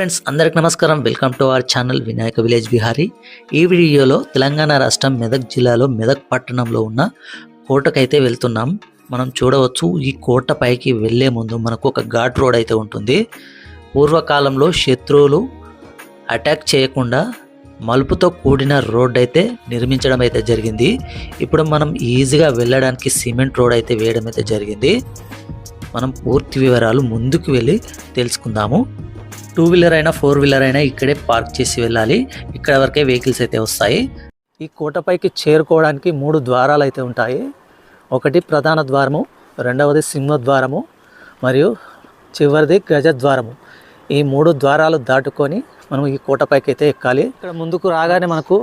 Friends అందరికి నమస్కారం. Welcome to our channel Vinayaka village Bihari ఈ వీడియోలో తెలంగాణ రాష్ట్రం మెదక్ జిల్లాలో మెదక్ పట్టణంలో ఉన్న కోటకైతే వెళ్తున్నాం. మనం చూడవచ్చు ఈ కోట పైకి వెళ్ళే ముందు మనకు ఒక ఘాట్ రోడ్ అయితే ఉంటుంది. పూర్వకాలంలో శత్రువులు అటాక్ చేయకుండా మలుపుతో కూడిన రోడ్ అయితే నిర్మించడం అయితే జరిగింది. ఇప్పుడు మనం ఈజీగా వెళ్ళడానికి సిమెంట్ రోడ్ అయితే వేయడం అయితే జరిగింది. మనం పూర్తి వివరాలు ముందుకు వెళ్ళి తెలుసుకుందాము. టూ వీలర్ అయినా ఫోర్ వీలర్ అయినా ఇక్కడే పార్క్ చేసి వెళ్ళాలి. ఇక్కడ వరకే వెహికల్స్ అయితే వస్తాయి. ఈ కోటపైకి చేరుకోవడానికి మూడు ద్వారాలు అయితే ఉంటాయి. ఒకటి ప్రధాన ద్వారము రెండవది సింహద్వారము మరియు చివరిది గజద్వారము ఈ మూడు ద్వారాలు దాటుకొని మనం ఈ కోటపైకి అయితే ఎక్కాలి. ఇక్కడ ముందుకు రాగానే మనకు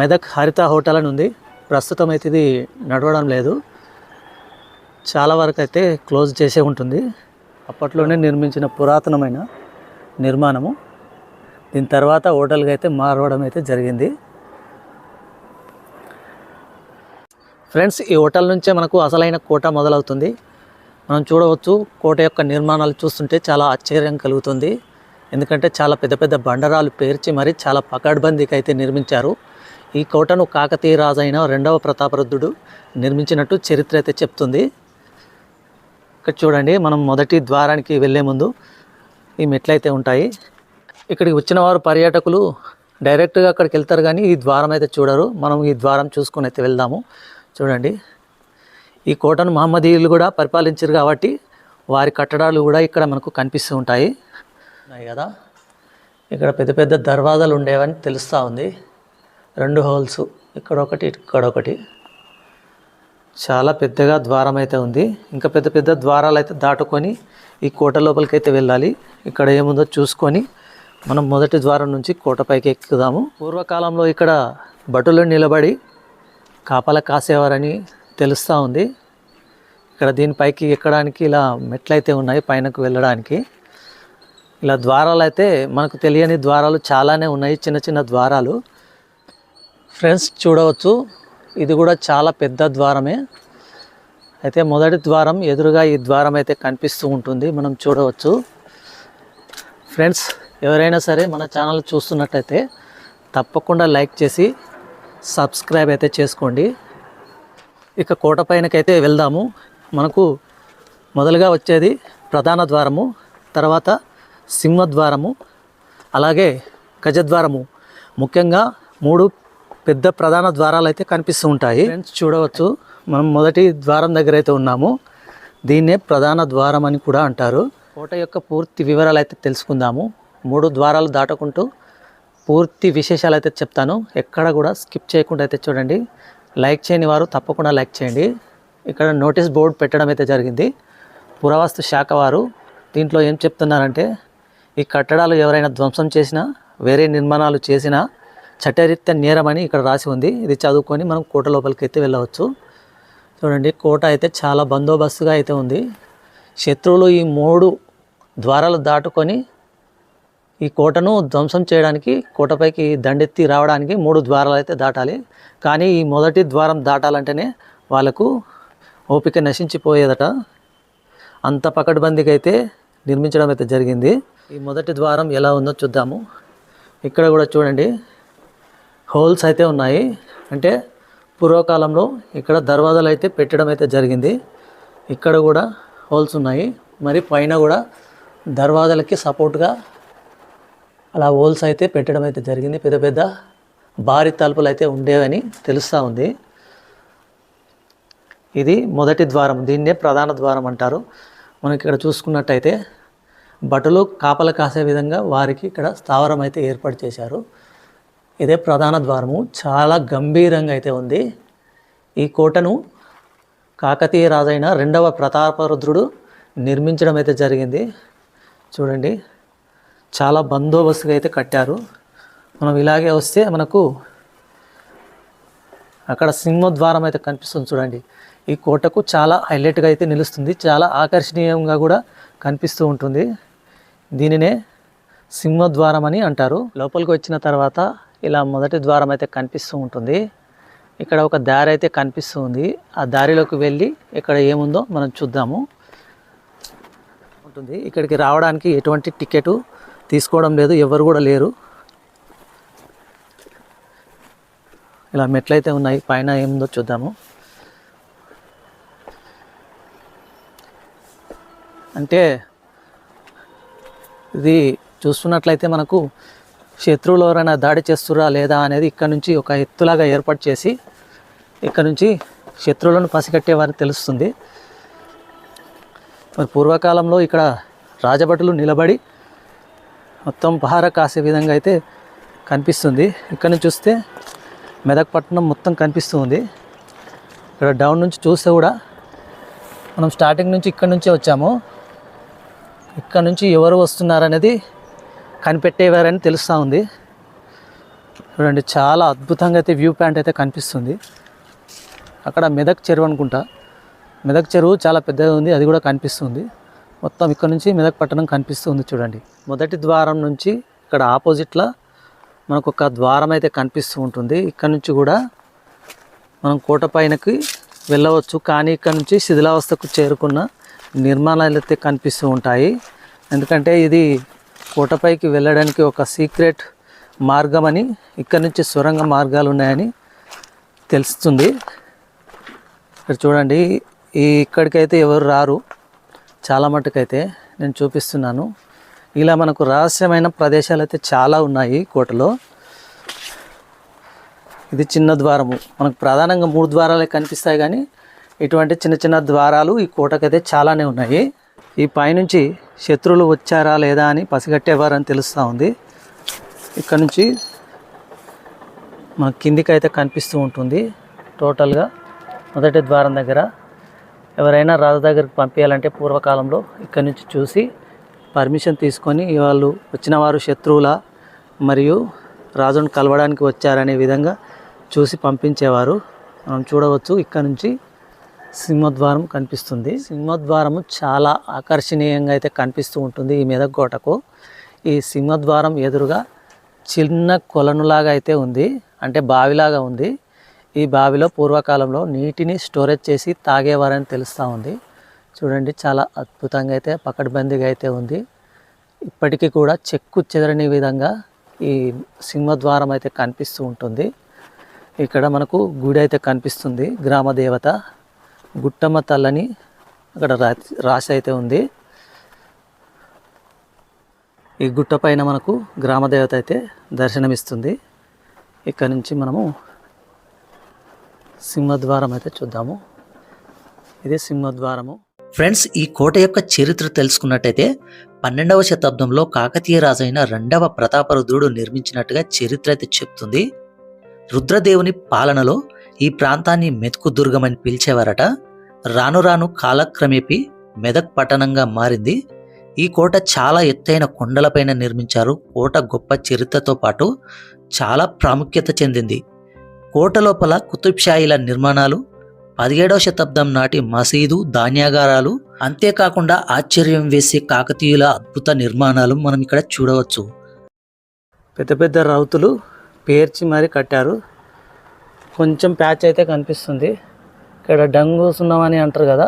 మెదక్ హరిత హోటల్ అని ఉంది. ప్రస్తుతం అయితే ఇది నడవడం లేదు. చాలా వరకు అయితే క్లోజ్ చేసే ఉంటుంది. అప్పట్లోనే నిర్మించిన పురాతనమైన నిర్మాణము. దీని తర్వాత హోటల్గా అయితే మారవడం అయితే జరిగింది. ఫ్రెండ్స్ ఈ హోటల్ నుంచే మనకు అసలైన కోట మొదలవుతుంది. మనం చూడవచ్చు కోట యొక్క నిర్మాణాలు చూస్తుంటే చాలా ఆశ్చర్యం కలుగుతుంది. ఎందుకంటే చాలా పెద్ద పెద్ద బండరాలు పేర్చి మరి చాలా పకడ్బందీకి అయితే నిర్మించారు. ఈ కోటను కాకతీయ రాజు అయిన రెండవ ప్రతాపరుద్ధుడు నిర్మించినట్టు చరిత్ర అయితే చెప్తుంది. ఇక్కడ చూడండి మనం మొదటి ద్వారానికి వెళ్ళే ముందు ఈ మెట్లు అయితే ఉంటాయి. ఇక్కడికి వచ్చిన వారు పర్యాటకులు డైరెక్ట్గా అక్కడికి వెళ్తారు కానీ ఈ ద్వారం అయితే చూడరు. మనం ఈ ద్వారం చూసుకొని అయితే వెళ్దాము. చూడండి. ఈ కోటను మహమ్మదీయులు కూడా పరిపాలించారు కాబట్టి వారి కట్టడాలు కూడా ఇక్కడ మనకు కనిపిస్తూ ఉంటాయి. ఉన్నాయి కదా. ఇక్కడ పెద్ద పెద్ద దర్వాజాలు ఉండేవని తెలుస్తూ ఉంది. రెండు హోల్స్ ఇక్కడ ఒకటి ఇక్కడ ఒకటి. చాలా పెద్దగా ద్వారం అయితే ఉంది. ఇంకా పెద్ద పెద్ద ద్వారాలు అయితే దాటుకొని ఈ కోట లోపలికైతే వెళ్ళాలి. ఇక్కడ ఏముందో చూసుకొని మనం మొదటి ద్వారం నుంచి కోటపైకి ఎక్కుదాము. పూర్వకాలంలో ఇక్కడ భటులు నిలబడి కాపల కాసేవారని తెలుస్తూ ఉంది. ఇక్కడ దీనిపైకి ఎక్కడానికి ఇలా మెట్లయితే ఉన్నాయి పైనకు వెళ్ళడానికి. ఇలా ద్వారాలు అయితే మనకు తెలియని ద్వారాలు చాలానే ఉన్నాయి చిన్న చిన్న ద్వారాలు. ఫ్రెండ్స్ చూడవచ్చు ఇది కూడా చాలా పెద్ద ద్వారమే. అయితే మొదటి ద్వారం ఎదురుగా ఈ ద్వారం అయితే కనిపిస్తూ ఉంటుంది. మనం చూడవచ్చు. ఫ్రెండ్స్ ఎవరైనా సరే మన ఛానల్ చూస్తున్నట్టయితే తప్పకుండా లైక్ చేసి సబ్స్క్రైబ్ అయితే చేసుకోండి. ఇక కోట పైనకైతే వెళ్దాము. మనకు మొదలుగా వచ్చేది ప్రధాన ద్వారము తర్వాత సింహద్వారము అలాగే గజద్వారము ముఖ్యంగా మూడు పెద్ద ప్రధాన ద్వారాలు అయితే కనిపిస్తూ ఉంటాయి. ఫ్రెండ్స్ చూడవచ్చు. మనం మొదటి ద్వారం దగ్గర అయితే ఉన్నాము దీన్నే ప్రధాన ద్వారం అని కూడా అంటారు. కోట యొక్క పూర్తి వివరాలు అయితే తెలుసుకుందాము. మూడు ద్వారాలు దాటుకుంటూ పూర్తి విశేషాలు అయితే చెప్తాను. ఎక్కడ కూడా స్కిప్ చేయకుండా అయితే చూడండి. లైక్ చేయని వారు తప్పకుండా లైక్ చేయండి. ఇక్కడ నోటీస్ బోర్డు పెట్టడం అయితే జరిగింది. పురావస్తు శాఖ వారు దీంట్లో ఏం చెప్తున్నారంటే ఈ కట్టడాలు ఎవరైనా ధ్వంసం చేసినా వేరే నిర్మాణాలు చేసినా చట్టరీత్యా నేరమని ఇక్కడ రాసి ఉంది. ఇది చదువుకొని మనం కోట లోపలికి అయితే వెళ్ళవచ్చు. చూడండి కోట అయితే చాలా బందోబస్తుగా అయితే ఉంది. శత్రువులు ఈ మూడు ద్వారాలు దాటుకొని ఈ కోటను ధ్వంసం చేయడానికి కోటపైకి దండెత్తి రావడానికి మూడు ద్వారాలు అయితే దాటాలి. కానీ ఈ మొదటి ద్వారం దాటాలంటేనే వాళ్ళకు ఓపిక నశించిపోయేదట. అంత పకడ్బందీకి అయితే నిర్మించడం అయితే జరిగింది. ఈ మొదటి ద్వారం ఎలా ఉందో చూద్దాము. ఇక్కడ కూడా చూడండి హోల్స్ అయితే ఉన్నాయి. అంటే పూర్వకాలంలో ఇక్కడ దర్వాజాలు అయితే పెట్టడం అయితే జరిగింది. ఇక్కడ కూడా హోల్స్ ఉన్నాయి. మరి పైన కూడా దర్వాజాలకి సపోర్ట్గా అలా హోల్స్ అయితే పెట్టడం అయితే జరిగింది. పెద్ద పెద్ద భారీ తలుపులు అయితే ఉండేవని తెలుస్తూ ఉంది. ఇది మొదటి ద్వారం. దీన్నే ప్రధాన ద్వారం అంటారు. మనం ఇక్కడ చూసుకున్నట్టయితే బట్టలు కాపలు కాసే విధంగా వారికి ఇక్కడ స్థావరం అయితే ఏర్పాటు చేశారు. ఇదే ప్రధాన ద్వారము. చాలా గంభీరంగా అయితే ఉంది. ఈ కోటను కాకతీయ రాజైన రెండవ ప్రతాపరుద్రుడు నిర్మించడం అయితే జరిగింది. చూడండి చాలా బందోబస్తుగా అయితే కట్టారు. మనం ఇలాగే వస్తే మనకు అక్కడ సింహద్వారం అయితే కనిపిస్తుంది చూడండి. ఈ కోటకు చాలా హైలైట్గా అయితే నిలుస్తుంది. చాలా ఆకర్షణీయంగా కూడా కనిపిస్తూ ఉంటుంది. దీనినే సింహద్వారం అని అంటారు. లోపలికి వచ్చిన తర్వాత ఇలా మొదటి ద్వారం అయితే కనిపిస్తూ ఉంటుంది. ఇక్కడ ఒక దారి అయితే కనిపిస్తూ ఉంది. ఆ దారిలోకి వెళ్ళి ఇక్కడ ఏముందో మనం చూద్దాము. ఉంటుంది. ఇక్కడికి రావడానికి ఎటువంటి టికెట్ తీసుకోవడం లేదు. ఎవరు కూడా లేరు. ఇలా మెట్లయితే ఉన్నాయి. పైన ఏముందో చూద్దాము. అంటే ఇది చూస్తున్నట్లయితే మనకు శత్రువులు ఎవరైనా దాడి చేస్తురా లేదా అనేది ఇక్కడ నుంచి ఒక ఎత్తులాగా ఏర్పాటు చేసి ఇక్కడ నుంచి శత్రువులను పసిగట్టేవారికి తెలుస్తుంది. మరి పూర్వకాలంలో ఇక్కడ రాజభటులు నిలబడి మొత్తం పహార కాసే విధంగా అయితే కనిపిస్తుంది. ఇక్కడ నుంచి చూస్తే మెదక్ పట్టణం మొత్తం కనిపిస్తుంది ఇక్కడ డౌన్ నుంచి చూస్తే కూడా మనం స్టార్టింగ్ నుంచి ఇక్కడ నుంచే వచ్చాము. ఇక్కడ నుంచి ఎవరు వస్తున్నారనేది కనిపెట్టేవారని తెలుస్తూ ఉంది. చూడండి చాలా అద్భుతంగా అయితే వ్యూ పాయింట్ అయితే కనిపిస్తుంది. అక్కడ మెదక్ చెరువు అనుకుంటా. మెదక్ చెరువు చాలా పెద్దగా ఉంది అది కూడా కనిపిస్తుంది. మొత్తం ఇక్కడ నుంచి మెదక్ పట్టణం కనిపిస్తుంది చూడండి. మొదటి ద్వారం నుంచి ఇక్కడ ఆపోజిట్లో మనకు ఒక ద్వారం అయితే కనిపిస్తూ ఉంటుంది. ఇక్కడ నుంచి కూడా మనం కోట పైనకి వెళ్ళవచ్చు. కానీ ఇక్కడ నుంచి శిథిలావస్థకు చేరుకున్న నిర్మాణాలు అయితే కనిపిస్తూ ఉంటాయి. ఎందుకంటే ఇది కోటపైకి వెళ్ళడానికి ఒక సీక్రెట్ మార్గం అని ఇక్కడ నుంచి సొరంగ మార్గాలు ఉన్నాయని తెలుస్తుంది. ఇక్కడ చూడండి ఈ ఇక్కడికైతే ఎవరు రారు? చాలా మటుకైతే నేను చూపిస్తున్నాను. ఇలా మనకు రహస్యమైన ప్రదేశాలు అయితే చాలా ఉన్నాయి కోటలో. ఇది చిన్న ద్వారము. మనకు ప్రధానంగా మూడు ద్వారాలే కనిపిస్తాయి కానీ ఇటువంటి చిన్న చిన్న ద్వారాలు ఈ కోటకైతే చాలానే ఉన్నాయి. ఈ పైనుంచి శత్రువులు వచ్చారా లేదా అని పసిగట్టేవారని తెలుస్తూ ఉంది. ఇక్కడ నుంచి మన కిందికి అయితే కనిపిస్తూ ఉంటుంది. టోటల్గా మొదటి ద్వారం దగ్గర ఎవరైనా రాజు దగ్గరికి పంపించాలంటే పూర్వకాలంలో ఇక్కడి నుంచి చూసి పర్మిషన్ తీసుకొని వాళ్ళు వచ్చిన వారు శత్రువుల మరియు రాజును కలవడానికి వచ్చారనే విధంగా చూసి పంపించేవారు. మనం చూడవచ్చు ఇక్కడ నుంచి సింహద్వారం కనిపిస్తుంది. సింహద్వారం చాలా ఆకర్షణీయంగా అయితే కనిపిస్తూ ఉంటుంది ఈ మెదక్ కోటకు ఈ సింహద్వారం ఎదురుగా చిన్న కొలనులాగా అయితే ఉంది. అంటే బావిలాగా ఉంది. ఈ బావిలో పూర్వకాలంలో నీటిని స్టోరేజ్ చేసి తాగేవారని తెలుస్తూ ఉంది. చూడండి చాలా అద్భుతంగా అయితే పకడ్బందీగా అయితే ఉంది. ఇప్పటికీ కూడా చెక్కు చెదరని విధంగా ఈ సింహద్వారం అయితే కనిపిస్తూ ఉంటుంది. ఇక్కడ మనకు గుడి అయితే కనిపిస్తుంది గ్రామ దేవత గుట్టమ్మ తల్లని అక్కడ రా రాసి అయితే ఉంది. ఈ గుట్ట పైన మనకు గ్రామ దేవత అయితే దర్శనమిస్తుంది. ఇక్కడ నుంచి మనము సింహద్వారం అయితే చూద్దాము. ఇది సింహద్వారము. ఫ్రెండ్స్ ఈ కోట యొక్క చరిత్ర తెలుసుకున్నట్టయితే పన్నెండవ శతాబ్దంలో కాకతీయ రాజైన రెండవ ప్రతాపరుద్రుడు నిర్మించినట్టుగా చరిత్ర అయితే చెప్తుంది. రుద్రదేవుని పాలనలో ఈ ప్రాంతాన్ని మెతుకు దుర్గమని పిలిచేవారట. రాను రాను కాలక్రమేపీ మెదక్ పట్టణంగా మారింది. ఈ కోట చాలా ఎత్తైన కొండలపైన నిర్మించారు. కోట గొప్ప చరిత్రతో పాటు చాలా ప్రాముఖ్యత చెందింది. కోట లోపల కుతుబ్షాయిల నిర్మాణాలు పదిహేడవ శతాబ్దం నాటి మసీదు ధాన్యాగారాలు అంతేకాకుండా ఆశ్చర్యం వేసే కాకతీయుల అద్భుత నిర్మాణాలు మనం ఇక్కడ చూడవచ్చు. పెద్ద పెద్ద రౌతులు పేర్చి మరీ కట్టారు. కొంచెం ప్యాచ్ అయితే కనిపిస్తుంది. ఇక్కడ డంగు సున్నం అని అంటారు కదా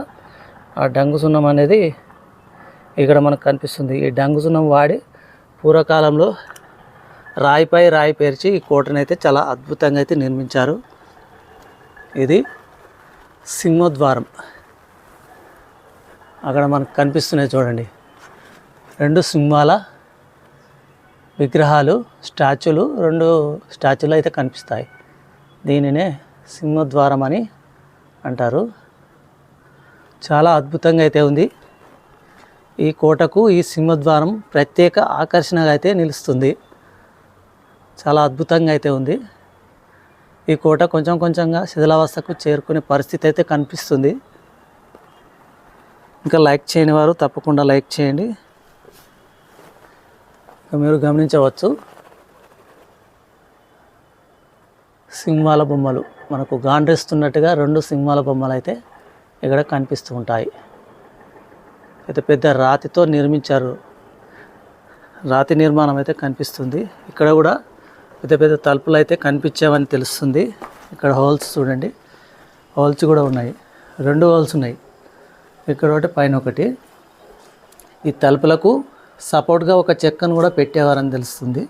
ఆ డంగు సున్నం అనేది ఇక్కడ మనకు కనిపిస్తుంది. ఈ డంగు సున్నం వాడి పూర్వకాలంలో రాయిపై రాయి పేర్చి ఈ కోటను అయితే చాలా అద్భుతంగా అయితే నిర్మించారు. ఇది సింహద్వారం. అక్కడ మనకు కనిపిస్తున్నాయి చూడండి. రెండు సింహాల విగ్రహాలు స్టాచ్యూలు రెండు స్టాచ్యూలు అయితే కనిపిస్తాయి. దీనినే సింహద్వారం అని అంటారు. చాలా అద్భుతంగా అయితే ఉంది. ఈ కోటకు ఈ సింహద్వారం ప్రత్యేక ఆకర్షణగా అయితే నిలుస్తుంది. చాలా అద్భుతంగా అయితే ఉంది. ఈ కోట కొంచెం కొంచెంగా శిథిలావస్థకు చేరుకునే పరిస్థితి అయితే కనిపిస్తుంది. ఇంకా లైక్ చేయని వారు తప్పకుండా లైక్ చేయండి. మీరు గమనించవచ్చు. సింహాల బొమ్మలు. మనకు గాండ్రిస్తున్నట్టుగా రెండు సింహాల బొమ్మలు అయితే ఇక్కడ కనిపిస్తూ ఉంటాయి. పెద్ద పెద్ద రాతితో నిర్మించారు. రాతి నిర్మాణం అయితే కనిపిస్తుంది. ఇక్కడ కూడా పెద్ద పెద్ద తలుపులు అయితే కనిపించామని తెలుస్తుంది. ఇక్కడ హోల్స్ చూడండి. హోల్స్ కూడా ఉన్నాయి. రెండు హోల్స్ ఉన్నాయి. ఇక్కడ ఒకటి పైన ఒకటి. ఈ తలుపులకు సపోర్ట్గా ఒక చెక్కను కూడా పెట్టేవారని తెలుస్తుంది.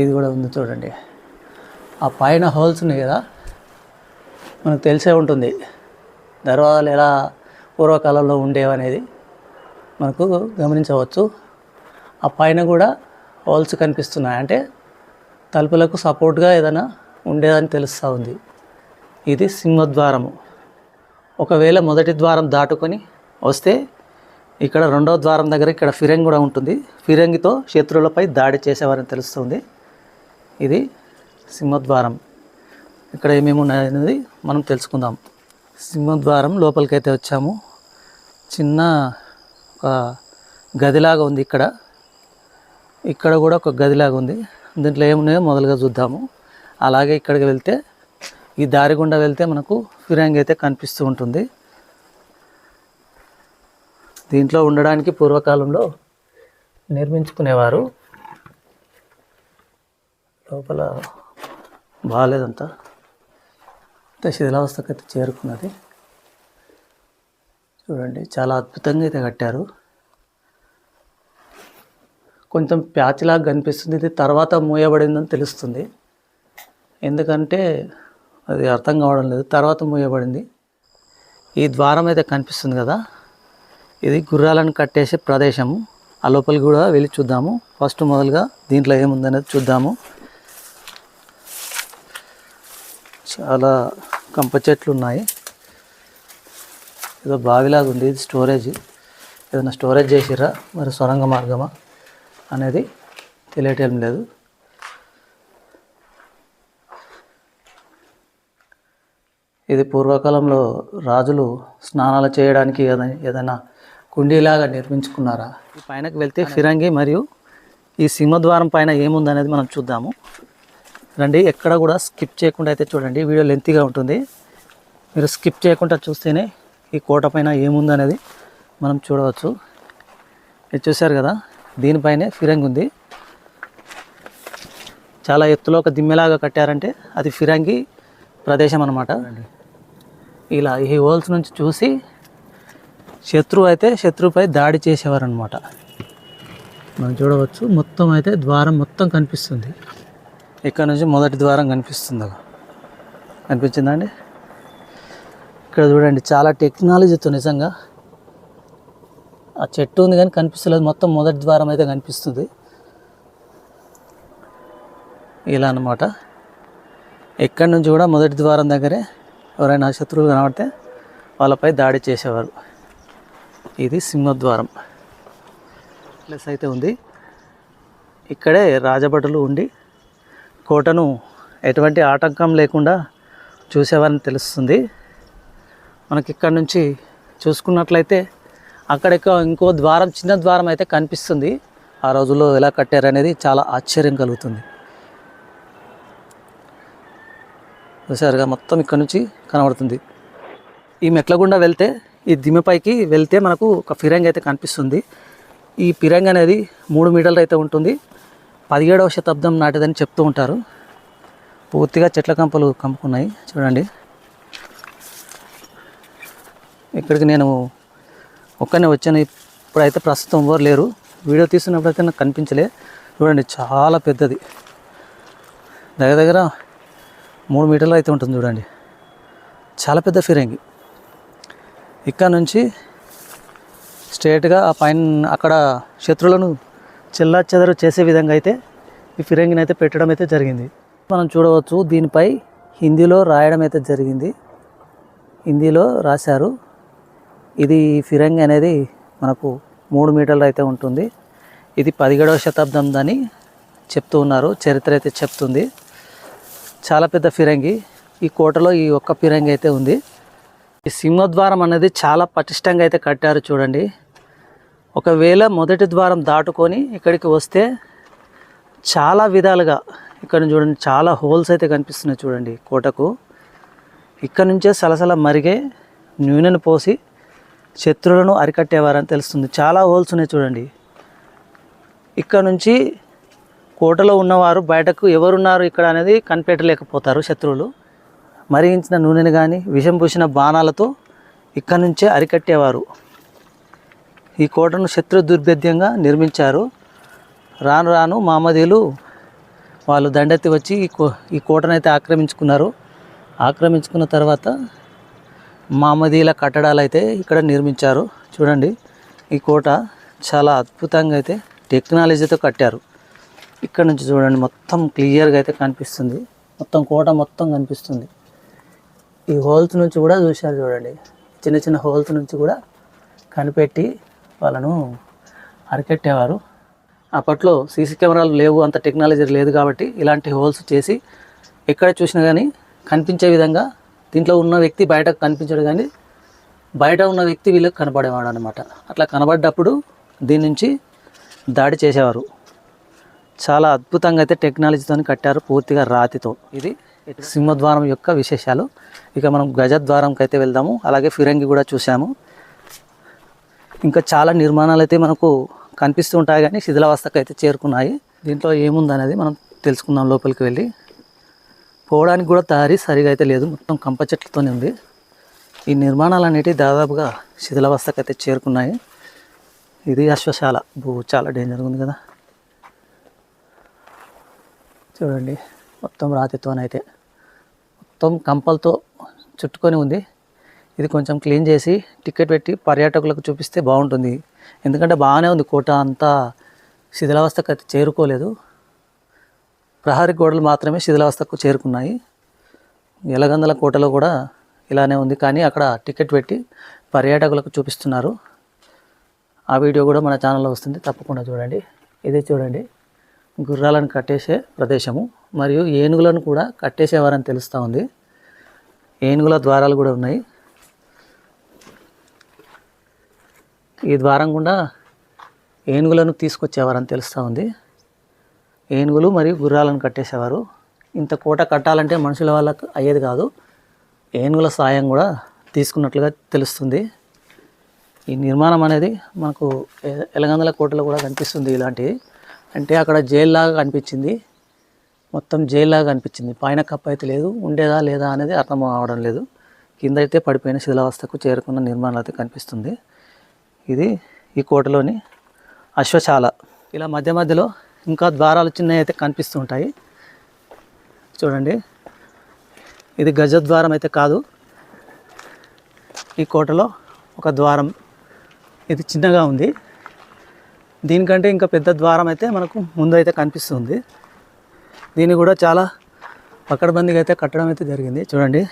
ఇది కూడా ఉంది చూడండి. ఆ పైన హోల్స్ ఉన్నాయి కదా మనకు తెలిసే ఉంటుంది. దర్వాజాలు ఎలా పూర్వకాలంలో ఉండేవనేది మనకు గమనించవచ్చు. ఆ పైన కూడా హోల్స్ కనిపిస్తున్నాయి. అంటే తలుపులకు సపోర్ట్గా ఏదైనా ఉండేదని తెలుస్తూ ఉంది. ఇది సింహద్వారము ఒకవేళ మొదటి ద్వారం దాటుకొని వస్తే ఇక్కడ రెండవ ద్వారం దగ్గర ఇక్కడ ఫిరంగి కూడా ఉంటుంది. ఫిరంగితో శత్రువులపై దాడి చేసేవారని తెలుస్తుంది. ఇది సింహద్వారం. ఇక్కడ ఏమేమి ఉన్నాయనేది మనం తెలుసుకుందాం. సింహద్వారం లోపలికైతే వచ్చాము. చిన్న ఒక గదిలాగా ఉంది ఇక్కడ. ఇక్కడ కూడా ఒక గదిలాగా ఉంది. దీంట్లో ఏమున్నాయో మొదలుగా చూద్దాము. అలాగే ఇక్కడికి వెళ్తే ఈ దారి గుండా వెళ్తే మనకు ఫిరంగి అయితే కనిపిస్తూ ఉంటుంది. దీంట్లో ఉండడానికి పూర్వకాలంలో నిర్మించుకునేవారు. లోపల బాగాలేదంతా అంటే శిథిలావస్థకు అయితే చేరుకున్నది. చూడండి చాలా అద్భుతంగా అయితే కట్టారు. కొంచెం ప్యాచ్లాగా కనిపిస్తుంది. ఇది తర్వాత మూయబడిందని తెలుస్తుంది. ఎందుకంటే అది అర్థం కావడం లేదు. తర్వాత మూయబడింది. ఈ ద్వారం అయితే కనిపిస్తుంది కదా. ఇది గుర్రాలను కట్టేసే ప్రదేశము. ఆ లోపలికి కూడా వెళ్ళి చూద్దాము. ఫస్ట్ మొదలుగా దీంట్లో ఏముందనేది చూద్దాము. చాలా కంప చెట్లు ఉన్నాయి. ఏదో బావిలాగా ఉంది ఇది స్టోరేజ్. ఏదైనా స్టోరేజ్ చేసిరా మరి సొరంగ మార్గమా? అనేది తెలియటం లేదు. ఇది పూర్వకాలంలో రాజులు స్నానాలు చేయడానికి ఏదైనా కుండీలాగా నిర్మించుకున్నారా? ఈ పైనకి వెళ్తే ఫిరంగి మరియు ఈ సింహద్వారం పైన ఏముందనేది మనం చూద్దాము. రండి ఎక్కడ కూడా స్కిప్ చేయకుండా అయితే చూడండి. వీడియో లెంతీగా ఉంటుంది. మీరు స్కిప్ చేయకుండా చూస్తేనే ఈ కోట పైన ఏముందనేది మనం చూడవచ్చు. ఇది చూశారు కదా? దీనిపైనే ఫిరంగి ఉంది. చాలా ఎత్తులో ఒక దిమ్మెలాగా కట్టారంటే అది ఫిరంగి ప్రదేశం అనమాట ఇలా ఈ హోల్స్ నుంచి చూసి శత్రువు అయితే శత్రువుపై దాడి చేసేవారు అనమాట మనం చూడవచ్చు. మొత్తం అయితే ద్వారం మొత్తం కనిపిస్తుంది. ఇక్కడ నుంచి మొదటి ద్వారం కనిపిస్తుంది అగో. అండి? ఇక్కడ చూడండి చాలా టెక్నాలజీతో నిజంగా ఆ చెట్టు ఉంది కానీ కనిపిస్తలేదు. మొత్తం మొదటి ద్వారం అయితే కనిపిస్తుంది. ఇలా అన్నమాట. ఎక్కడి నుంచి కూడా మొదటి ద్వారం దగ్గరే ఎవరైనా శత్రువులు కనబడితే వాళ్ళపై దాడి చేసేవారు. ఇది సింహద్వారం. ప్లస్ అయితే ఉంది. ఇక్కడే రాజభటులు ఉండి కోటను ఎటువంటి ఆటంకం లేకుండా చూసేవారని తెలుస్తుంది. మనకి ఇక్కడ నుంచి చూసుకున్నట్లయితే అక్కడ ఇంకో ద్వారం చిన్న ద్వారం అయితే కనిపిస్తుంది. ఆ రోజుల్లో ఎలా కట్టారనేది చాలా ఆశ్చర్యం కలుగుతుంది. చూసారుగా మొత్తం ఇక్కడ నుంచి కనబడుతుంది. ఈ మెట్ల గుండా వెళ్తే ఈ దిమ్మెపైకి వెళ్తే మనకు ఒక ఫిరంగ్ అయితే కనిపిస్తుంది. ఈ ఫిరంగ్ అనేది మూడు మీటర్లు అయితే ఉంటుంది. పదిహేడవ శతాబ్దం నాటిదని చెప్తూ ఉంటారు. పూర్తిగా చెట్ల కంపలు కంపుకున్నాయి చూడండి. ఇక్కడికి నేను ఒక్కనే వచ్చాను. ఇప్పుడైతే ప్రస్తుతం ఎవరు లేరు. వీడియో తీస్తున్నప్పుడు నాకు కనిపించలే. చూడండి చాలా పెద్దది. దగ్గర దగ్గర మూడు మీటర్లు అయితే ఉంటుంది చూడండి. చాలా పెద్ద ఫిరంగి. ఇక్కడ నుంచి స్ట్రేట్గా ఆ పైన అక్కడ శత్రువులను చెల్లా చెదరు చేసే విధంగా అయితే ఈ ఫిరంగిని అయితే పెట్టడం అయితే జరిగింది. మనం చూడవచ్చు దీనిపై హిందీలో రాయడం అయితే జరిగింది. హిందీలో రాశారు. ఇది ఫిరంగి అనేది మనకు మూడు మీటర్లు అయితే ఉంటుంది. ఇది పదిహేడవ శతాబ్దం అని చెప్తూ ఉన్నారు. చరిత్ర అయితే చెప్తుంది. చాలా పెద్ద ఫిరంగి. ఈ కోటలో ఈ ఒక్క ఫిరంగి అయితే ఉంది. ఈ సింహద్వారం అనేది చాలా పటిష్టంగా అయితే కట్టారు చూడండి. ఒకవేళ మొదటి ద్వారం దాటుకొని ఇక్కడికి వస్తే చాలా విధాలుగా ఇక్కడ చూడండి చాలా హోల్స్ అయితే కనిపిస్తున్నాయి చూడండి కోటకు. ఇక్కడ నుంచే సలసల మరిగే నూనెను పోసి శత్రువులను అరికట్టేవారని తెలుస్తుంది. చాలా హోల్స్ ఉన్నాయి చూడండి. ఇక్కడ నుంచి కోటలో ఉన్నవారు బయటకు ఎవరున్నారు ఇక్కడ అనేది కనిపెట్టలేకపోతారు శత్రువులు. మరిగించిన నూనెను కానీ విషం పూసిన బాణాలతో ఇక్కడ నుంచే అరికట్టేవారు. ఈ కోటను శత్రు దుర్భేద్యంగా నిర్మించారు. రాను రాను మామదీలు వాళ్ళు దండెత్తి వచ్చి ఈ కో ఈ కోటనైతే ఆక్రమించుకున్నారు. ఆక్రమించుకున్న తర్వాత మామదీల కట్టడాలు అయితే ఇక్కడ నిర్మించారు. చూడండి ఈ కోట చాలా అద్భుతంగా అయితే టెక్నాలజీతో కట్టారు. ఇక్కడ నుంచి చూడండి మొత్తం క్లియర్గా అయితే కనిపిస్తుంది. మొత్తం కోట మొత్తం కనిపిస్తుంది. ఈ హోల్స్ నుంచి కూడా చూశారు చూడండి. చిన్న చిన్న హోల్స్ నుంచి కూడా కనిపెట్టి వాళ్ళను అరికెట్టేవారు. అప్పట్లో సీసీ కెమెరాలు లేవు అంత టెక్నాలజీ లేదు కాబట్టి ఇలాంటి హోల్స్ చేసి ఎక్కడ చూసినా కానీ కనిపించే విధంగా దీంట్లో ఉన్న వ్యక్తి బయటకు కనిపించడు కానీ బయట ఉన్న వ్యక్తి వీళ్ళకి కనపడేవాడు అనమాట అట్లా కనబడ్డప్పుడు దీని నుంచి దాడి చేసేవారు. చాలా అద్భుతంగా అయితే టెక్నాలజీతో కట్టారు పూర్తిగా రాతితో. ఇది సింహద్వారం యొక్క విశేషాలు. ఇక మనం గజద్వారంకి అయితే వెళ్దాము. అలాగే ఫిరంగి కూడా చూసాము ఇంకా చాలా నిర్మాణాలు అయితే మనకు కనిపిస్తూ ఉంటాయి కానీ శిథిలావస్థకు అయితే చేరుకున్నాయి. దీంట్లో ఏముందనేది మనం తెలుసుకుందాం లోపలికి వెళ్ళి. పోవడానికి కూడా దారి సరిగా అయితే లేదు. మొత్తం కంప చెట్లతోనే ఉంది. ఈ నిర్మాణాలు అనేటివి దాదాపుగా శిథిలావస్థకు అయితే చేరుకున్నాయి. ఇది అశ్వశాల. భూ చాలా డేంజర్గా ఉంది కదా. చూడండి. మొత్తం రాతితోనైతే. మొత్తం కంపలతో చుట్టుకొని ఉంది. ఇది కొంచెం క్లీన్ చేసి టికెట్ పెట్టి పర్యాటకులకు చూపిస్తే బాగుంటుంది. ఎందుకంటే బాగానే ఉంది కోట అంతా శిథిలావస్థకు అయితే చేరుకోలేదు. ప్రహరి గోడలు మాత్రమే శిథిలావస్థకు చేరుకున్నాయి. ఎలగందల కోటలో కూడా ఇలానే ఉంది. కానీ అక్కడ టికెట్ పెట్టి పర్యాటకులకు చూపిస్తున్నారు. ఆ వీడియో కూడా మన ఛానల్లో వస్తుంది. తప్పకుండా చూడండి. ఇది చూడండి. గుర్రాలను కట్టేసే ప్రదేశము. మరియు ఏనుగులను కూడా కట్టేసేవారని తెలుస్తూ ఉంది. ఏనుగుల ద్వారాలు కూడా ఉన్నాయి. ఈ ద్వారం గుండా ఏనుగులను తీసుకొచ్చేవారని తెలుస్తూ ఉంది. ఏనుగులు మరియు గుర్రాలను కట్టేసేవారు. ఇంత కోట కట్టాలంటే మనుషుల వల్ల అయ్యేది కాదు. ఏనుగుల సాయం కూడా తీసుకున్నట్లుగా తెలుస్తుంది. ఈ నిర్మాణం అనేది మనకు ఎలగందల కోటలో కూడా కనిపిస్తుంది ఇలాంటివి అంటే అక్కడ జైల్లాగా కనిపించింది. మొత్తం జైల్లాగా కనిపించింది. పైన కప్ప అయితే లేదు. ఉండేదా లేదా అనేది అర్థం అవడం లేదు. కింద అయితే పడిపోయిన శిథిలావస్థకు చేరుకున్న నిర్మాణాలు అయితే కనిపిస్తుంది. ఇది ఈ కోటలోని అశ్వశాల. ఇలా మధ్య మధ్యలో ఇంకా ద్వారాలు చిన్నవి అయితే కనిపిస్తూ ఉంటాయి చూడండి. ఇది గజద్వారం అయితే కాదు. ఈ కోటలో ఒక ద్వారం. ఇది చిన్నగా ఉంది. దీనికంటే ఇంకా పెద్ద ద్వారం అయితే మనకు ముందు అయితే కనిపిస్తుంది. దీన్ని కూడా చాలా పకడ్బందీగా అయితే కట్టడం అయితే జరిగింది. చూడండి.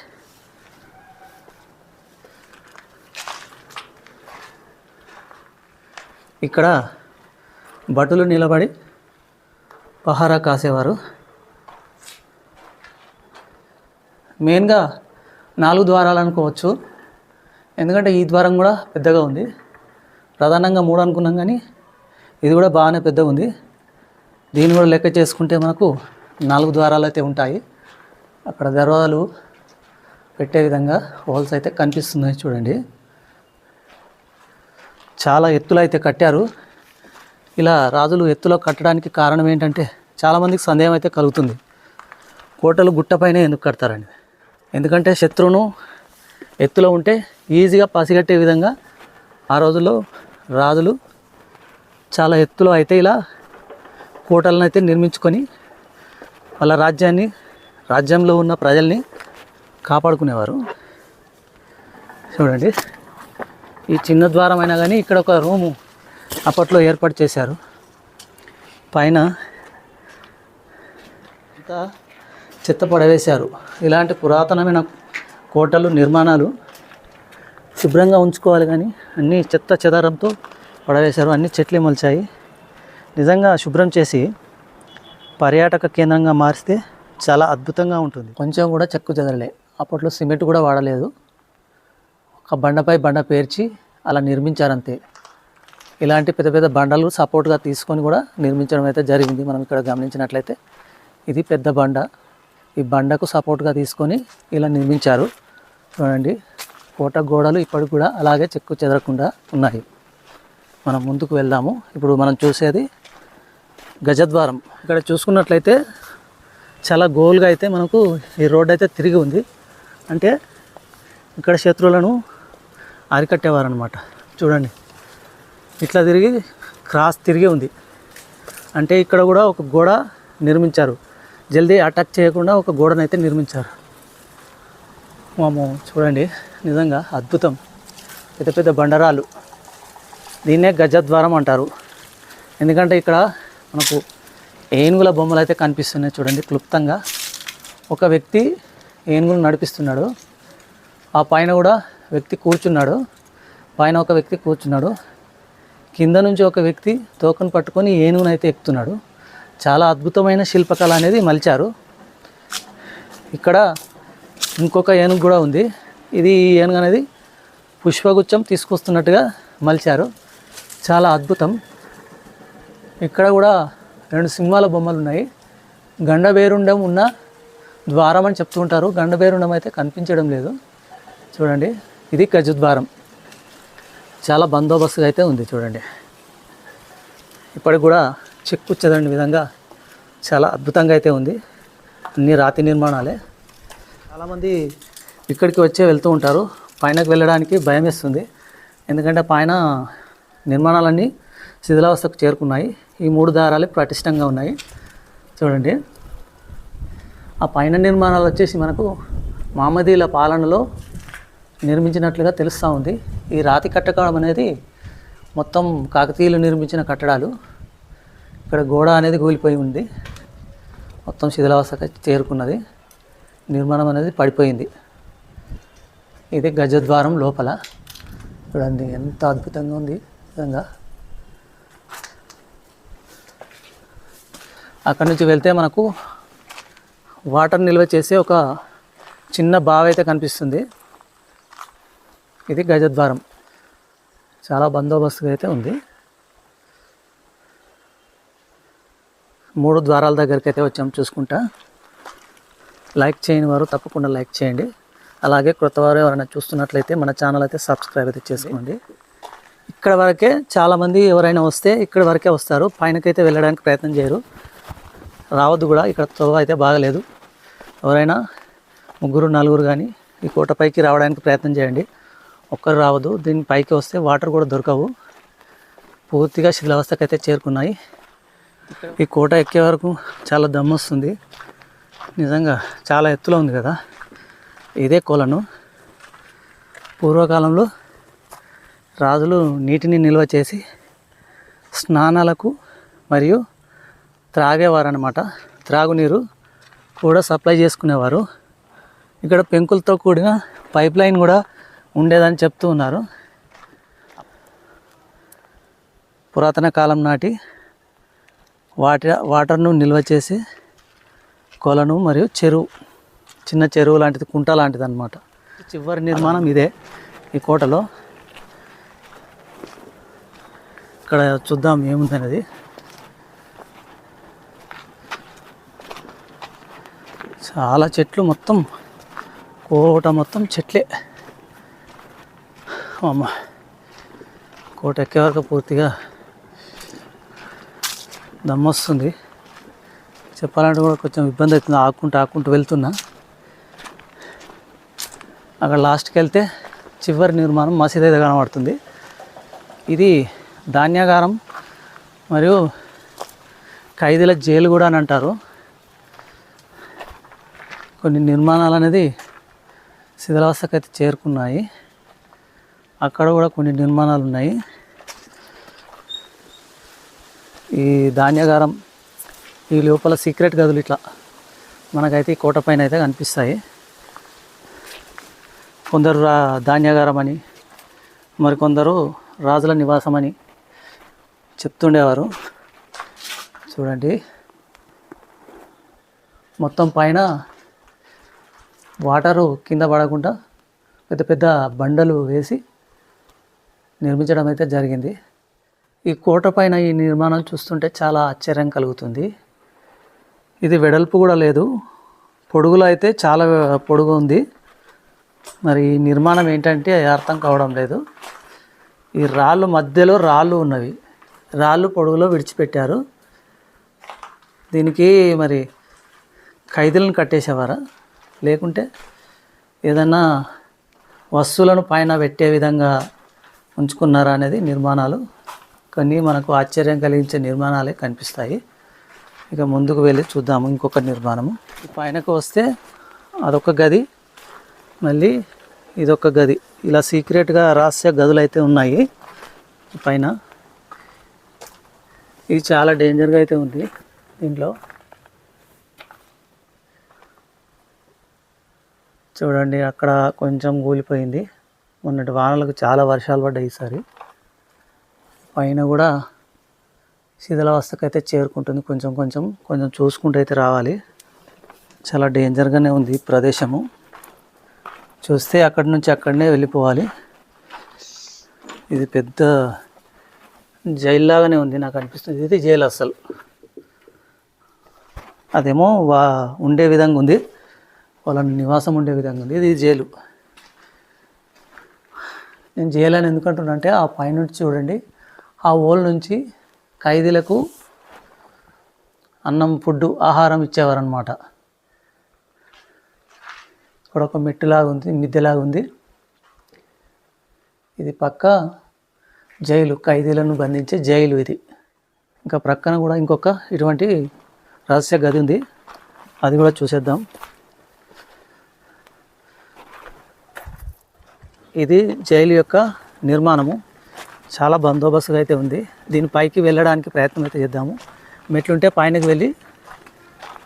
ఇక్కడ భటులు నిలబడి పహారా కాసేవారు. మెయిన్గా నాలుగు ద్వారాలు అనుకోవచ్చు. ఎందుకంటే ఈ ద్వారం కూడా పెద్దగా ఉంది. ప్రధానంగా మూడు అనుకున్నాం కానీ ఇది కూడా బాగానే పెద్దగా ఉంది. దీన్ని కూడా లెక్క చేసుకుంటే మనకు నాలుగు ద్వారాలు అయితే ఉంటాయి. అక్కడ దర్వాజాలు పెట్టే విధంగా హోల్స్ అయితే కనిపిస్తున్నాయి చూడండి. చాలా ఎత్తులు అయితే కట్టారు. ఇలా రాజులు ఎత్తులో కట్టడానికి కారణం ఏంటంటే చాలామందికి సందేహం అయితే కలుగుతుంది. కోటలు గుట్టపైనే ఎందుకు కడతారండి? ఎందుకంటే శత్రువును ఎత్తులో ఉంటే ఈజీగా పసిగట్టే విధంగా ఆ రోజుల్లో రాజులు చాలా ఎత్తులో అయితే ఇలా కోటలను అయితే నిర్మించుకొని వాళ్ళ రాజ్యాన్ని రాజ్యంలో ఉన్న ప్రజల్ని కాపాడుకునేవారు. చూడండి. ఈ చిన్న ద్వారం అయినా కానీ ఇక్కడ ఒక రూము అప్పట్లో ఏర్పాటు చేశారు. పైన ఇంకా చెత్త పడవేశారు. ఇలాంటి పురాతనమైన కోటలు నిర్మాణాలు శుభ్రంగా ఉంచుకోవాలి కానీ అన్నీ చెత్త చెదారంతో పడవేశారు. అన్ని చెట్లు మొలిచాయి. నిజంగా శుభ్రం చేసి పర్యాటక కేంద్రంగా మారిస్తే చాలా అద్భుతంగా ఉంటుంది. కొంచెం కూడా చెక్కు చెదరలే. అప్పట్లో సిమెంట్ కూడా వాడలేదు. ఒక బండపై బండ పేర్చి అలా నిర్మించారంతే. ఇలాంటి పెద్ద పెద్ద బండలు సపోర్ట్గా తీసుకొని కూడా నిర్మించడం అయితే జరిగింది. మనం ఇక్కడ గమనించినట్లయితే ఇది పెద్ద బండ. ఈ బండకు సపోర్ట్గా తీసుకొని ఇలా నిర్మించారు. చూడండి కోట గోడలు ఇప్పటికి కూడా అలాగే చెక్కు చెదరకుండా ఉన్నాయి. మనం ముందుకు వెళ్దాము. ఇప్పుడు మనం చూసేది గజద్వారం. ఇక్కడ చూసుకున్నట్లయితే చాలా గోల్గా అయితే మనకు ఈ రోడ్ అయితే తిరిగి ఉంది. అంటే ఇక్కడ శత్రువులను అరికట్టేవారనమాట చూడండి. ఇట్లా తిరిగి క్రాస్ తిరిగి ఉంది. అంటే ఇక్కడ కూడా ఒక గోడ నిర్మించారు. జల్దీ అటాక్ చేయకుండా ఒక గోడనైతే నిర్మించారు. మాము చూడండి. నిజంగా అద్భుతం. పెద్ద పెద్ద బండరాలు దీన్నే గజద్వారం అంటారు. ఎందుకంటే ఇక్కడ మనకు ఏనుగుల బొమ్మలు అయితే కనిపిస్తున్నాయి చూడండి క్లుప్తంగా. ఒక వ్యక్తి ఏనుగులు నడిపిస్తున్నాడు. ఆ పైన కూడా వ్యక్తి కూర్చున్నాడు. పైన ఒక వ్యక్తి కూర్చున్నాడు. కింద నుంచి ఒక వ్యక్తి తోకను పట్టుకొని ఏనుగును అయితే ఎక్కుతున్నాడు. చాలా అద్భుతమైన శిల్పకళ అనేది మలిచారు. ఇక్కడ ఇంకొక ఏనుగు కూడా ఉంది. ఇది ఈ ఏనుగు అనేది పుష్పగుచ్చం తీసుకొస్తున్నట్టుగా మలిచారు. చాలా అద్భుతం. ఇక్కడ కూడా రెండు సింహాల బొమ్మలు ఉన్నాయి. గండబేరుండం ఉన్న ద్వారం అని చెప్తూ ఉంటారు. గండబేరుండం అయితే కనిపించడం లేదు. చూడండి. ఇది గజద్వారం చాలా బందోబస్తుగా అయితే ఉంది చూడండి. ఇప్పటికి కూడా చెక్కు చెదరని విధంగా చాలా అద్భుతంగా అయితే ఉంది. అన్ని రాతి నిర్మాణాలే. చాలామంది ఇక్కడికి వచ్చే వెళ్తూ ఉంటారు. పైనకు వెళ్ళడానికి భయం వేస్తుంది. ఎందుకంటే పైన నిర్మాణాలన్నీ శిథిలావస్థకు చేరుకున్నాయి. ఈ మూడు దారాలు పటిష్టంగా ఉన్నాయి. చూడండి. ఆ పైన నిర్మాణాలు వచ్చేసి మనకు మామదీల పాలనలో నిర్మించినట్లుగా తెలుస్తూ ఉంది. ఈ రాతి కట్టకడం అనేది మొత్తం కాకతీయులు నిర్మించిన కట్టడాలు. ఇక్కడ గోడ అనేది కూలిపోయి ఉంది. మొత్తం శిథిలావస్థకు చేరుకున్నది. నిర్మాణం అనేది పడిపోయింది. ఇది గజద్వారం లోపల. చూడండి ఎంత అద్భుతంగా ఉంది విధంగా అక్కడి నుంచి వెళ్తే మనకు వాటర్ నిల్వ చేసే ఒక చిన్న బావి అయితే కనిపిస్తుంది. ఇది గజద్వారం. చాలా బందోబస్తుగా అయితే ఉంది. మూడు ద్వారాల దగ్గరికి అయితే వచ్చాము చూసుకుంటా. లైక్ చేయని వారు తప్పకుండా లైక్ చేయండి. అలాగే కొత్త వారు ఎవరైనా చూస్తున్నట్లయితే మన ఛానల్ అయితే సబ్స్క్రైబ్ అయితే చేసుకోండి. ఇక్కడ వరకే చాలామంది ఎవరైనా వస్తే ఇక్కడ వరకే వస్తారు. పైనకైతే వెళ్ళడానికి ప్రయత్నం చేయరు. రావద్దు కూడా ఇక్కడ త్వర అయితే బాగలేదు. ఎవరైనా ముగ్గురు నలుగురు కానీ ఈ కోట పైకి రావడానికి ప్రయత్నం చేయండి. ఒక్కరు రావద్దు. దీని పైకి వస్తే వాటర్ కూడా దొరకవు. పూర్తిగా శిథిలావస్థకు అయితే చేరుకున్నాయి. ఈ కోట ఎక్కే వరకు చాలా దమ్ము వస్తుంది. నిజంగా చాలా ఎత్తులో ఉంది కదా. ఇదే కోలను. పూర్వకాలంలో రాజులు నీటిని నిల్వ చేసి స్నానాలకు మరియు త్రాగేవారనమాట త్రాగునీరు కూడా సప్లై చేసుకునేవారు. ఇక్కడ పెంకులతో కూడిన పైప్ లైన్ కూడా ఉండేదని చెప్తూ ఉన్నారు. పురాతన కాలం నాటి వాటర్ వాటర్ను నిల్వ చేసి కొలను మరియు చెరువు చిన్న చెరువు లాంటిది కుంట లాంటిది అనమాట చివరి నిర్మాణం ఇదే ఈ కోటలో. ఇక్కడ చూద్దాం ఏముందనేది. చాలా చెట్లు మొత్తం కోట మొత్తం చెట్లే. అమ్మ కోట ఎక్కే వరకు పూర్తిగా దమ్మొస్తుంది. చెప్పాలంటే కూడా కొంచెం ఇబ్బంది అవుతుంది. ఆకుంటూ ఆకుంటూ వెళ్తున్నా. అక్కడ లాస్ట్కి వెళ్తే చివరి నిర్మాణం మసీద్ అయితే కనబడుతుంది. ఇది ధాన్యాగారం మరియు ఖైదీల జైలు కూడా అని అంటారు. కొన్ని నిర్మాణాలు అనేది శిథిలావస్థకైతే అయితే చేరుకున్నాయి. అక్కడ కూడా కొన్ని నిర్మాణాలు ఉన్నాయి. ఈ ధాన్యాగారం ఈ లోపల సీక్రెట్ గదులు ఇట్లా మనకైతే ఈ కోట పైన అయితే కనిపిస్తాయి. కొందరు రా ధాన్యాగారం అని మరికొందరు రాజుల నివాసం అని చెప్తుండేవారు. చూడండి. మొత్తం పైన వాటరు కింద పడకుండా పెద్ద పెద్ద బండలు వేసి నిర్మించడం అయితే జరిగింది. ఈ కోట పైన ఈ నిర్మాణం చూస్తుంటే చాలా ఆశ్చర్యం కలుగుతుంది. ఇది వెడల్పు కూడా లేదు. పొడుగులో అయితే చాలా పొడుగు ఉంది. మరి ఈ నిర్మాణం ఏంటంటే అర్థం కావడం లేదు. ఈ రాళ్ళు మధ్యలో రాళ్ళు ఉన్నవి. రాళ్ళు పొడుగులో విడిచిపెట్టారు. దీనికి మరి ఖైదీలను కట్టేసేవారా? లేకుంటే ఏదన్నా వస్తువులను పైన పెట్టే విధంగా ఉంచుకున్నారా అనేది నిర్మాణాలు. కొన్ని మనకు ఆశ్చర్యం కలిగించే నిర్మాణాలే కనిపిస్తాయి. ఇక ముందుకు వెళ్ళి చూద్దాము ఇంకొక నిర్మాణము. పైనకు వస్తే అదొక గది. మళ్ళీ ఇదొక గది. ఇలా సీక్రెట్గా రహస్య గదులు అయితే ఉన్నాయి పైన. ఇది చాలా డేంజర్గా అయితే ఉంది దీంట్లో. చూడండి అక్కడ కొంచెం కూలిపోయింది. మొన్నటి వానలకు చాలా వర్షాలు పడ్డాయి ఈసారి. పైన కూడా శిథిలావస్థకు అయితే చేరుకుంటుంది. కొంచెం కొంచెం కొంచెం చూసుకుంటూ అయితే రావాలి. చాలా డేంజర్గానే ఉంది ఈ ప్రదేశము. చూస్తే అక్కడి నుంచి అక్కడనే వెళ్ళిపోవాలి. ఇది పెద్ద జైల్లాగానే ఉంది నాకు అనిపిస్తుంది. ఇది జైలు అసలు. అదేమో వా ఉండే విధంగా ఉంది. వాళ్ళ నివాసం ఉండే విధంగా ఉంది. ఇది జైలు. నేను చేయాలని అని ఆ అంటే ఆ పైనుంచి చూడండి. ఆ ఓల్ నుంచి ఖైదీలకు అన్నం ఫుడ్ ఆహారం ఇచ్చేవారనమాట ఇక్కడ ఒక మెట్టులాగా ఉంది మిద్దెలాగా ఉంది. ఇది పక్క జైలు ఖైదీలను బంధించే జైలు ఇది. ఇంకా ప్రక్కన కూడా ఇంకొక ఇటువంటి రహస్య గది ఉంది. అది కూడా చూసేద్దాం. ఇది జైలు యొక్క నిర్మాణము. చాలా బందోబస్తుగా అయితే ఉంది. దీని పైకి వెళ్ళడానికి ప్రయత్నం అయితే చేద్దాము. మెట్లుంటే పైనకి వెళ్ళి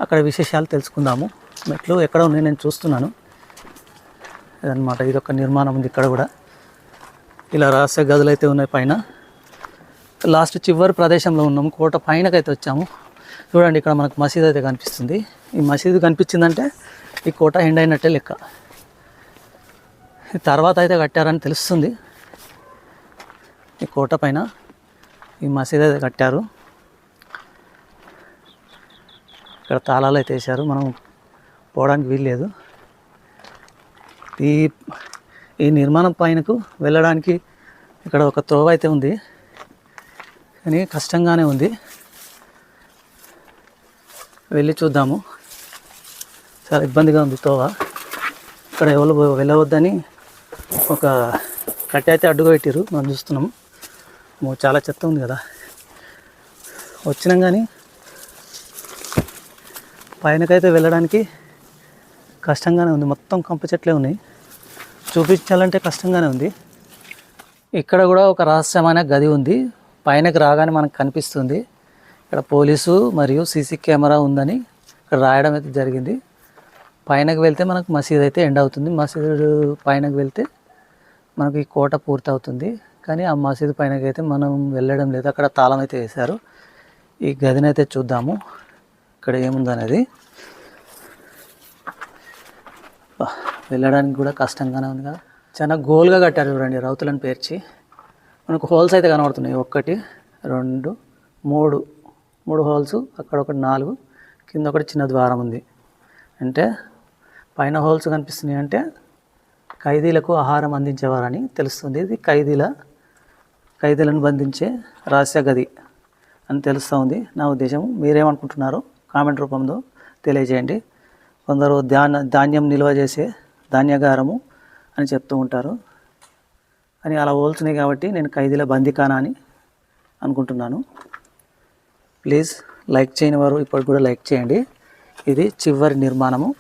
అక్కడ విశేషాలు తెలుసుకుందాము. మెట్లు ఎక్కడ ఉన్నాయి నేను చూస్తున్నాను. ఇదన్నమాట ఇది ఒక నిర్మాణం ఉంది ఇక్కడ కూడా. ఇలా రహస్య గదులు అయితే ఉన్నాయి పైన. లాస్ట్ చివరి ప్రదేశంలో ఉన్నాము కోట పైనకైతే వచ్చాము. చూడండి ఇక్కడ మనకు మసీద్ అయితే కనిపిస్తుంది. ఈ మసీదు కనిపించిందంటే ఈ కోట ఎండ్ అయినట్టే లెక్క. తర్వాత అయితే కట్టారని తెలుస్తుంది. ఈ కోట పైన ఈ మసీద్ అయితే కట్టారు. ఇక్కడ తాళాలు అయితే వేశారు. మనం పోవడానికి వీల్లేదు. ఈ ఈ నిర్మాణం పైనకు వెళ్ళడానికి ఇక్కడ ఒక త్రోవ అయితే ఉంది. కానీ కష్టంగానే ఉంది. వెళ్ళి చూద్దాము. చాలా ఇబ్బందిగా ఉంది తోవ ఇక్కడ ఎవరు వెళ్ళవద్దని ఒక కట్టె అయితే అడ్డుగా పెట్టారు మనం చూస్తున్నాం చాలా చెత్త ఉంది కదా. వచ్చినాం కానీ పైనకైతే వెళ్ళడానికి కష్టంగానే ఉంది. మొత్తం కంప చెట్లే ఉన్నాయి. చూపించాలంటే కష్టంగానే ఉంది. ఇక్కడ కూడా ఒక రహస్యమైన గది ఉంది. పైనకి రాగానే మనకు కనిపిస్తుంది. ఇక్కడ పోలీసు మరియు సీసీ కెమెరా ఉందని ఇక్కడ రాయడం అయితే జరిగింది. పైనకి వెళ్తే మనకు మసీద్ అయితే ఎండ్ అవుతుంది. మసీదు పైనకి వెళ్తే మనకి ఈ కోట పూర్తవుతుంది. కానీ ఆ మసీదు పైనకి అయితే మనం వెళ్ళడం లేదు. అక్కడ తాళం అయితే వేశారు. ఈ గదిని అయితే చూద్దాము. ఇక్కడ ఏముందనేది? వెళ్ళడానికి కూడా కష్టంగానే ఉంది కదా. చాలా గోల్గా కట్టారు చూడండి రౌతులను పేర్చి. మనకు హోల్స్ అయితే కనబడుతున్నాయి. ఒకటి రెండు మూడు. మూడు హోల్స్ అక్కడ ఒకటి నాలుగు కింద ఒకటి చిన్న ద్వారం ఉంది. అంటే పైన హోల్స్ కనిపిస్తున్నాయి అంటే ఖైదీలకు ఆహారం అందించేవారని తెలుస్తుంది. ఇది ఖైదీల ఖైదీలను బంధించే రహస్య గది అని తెలుస్తూ ఉంది నా ఉద్దేశం మీరేమనుకుంటున్నారో కామెంట్ రూపంలో తెలియజేయండి. కొందరు ధాన్య ధాన్యం నిల్వ చేసే ధాన్యగారము అని చెప్తూ ఉంటారు. అని అలా పోల్చినాయి కాబట్టి నేను ఖైదీల బందికానా అని అనుకుంటున్నాను. ప్లీజ్ లైక్ చేయని వారు ఇప్పటికి కూడా లైక్ చేయండి. ఇది చివరి నిర్మాణము.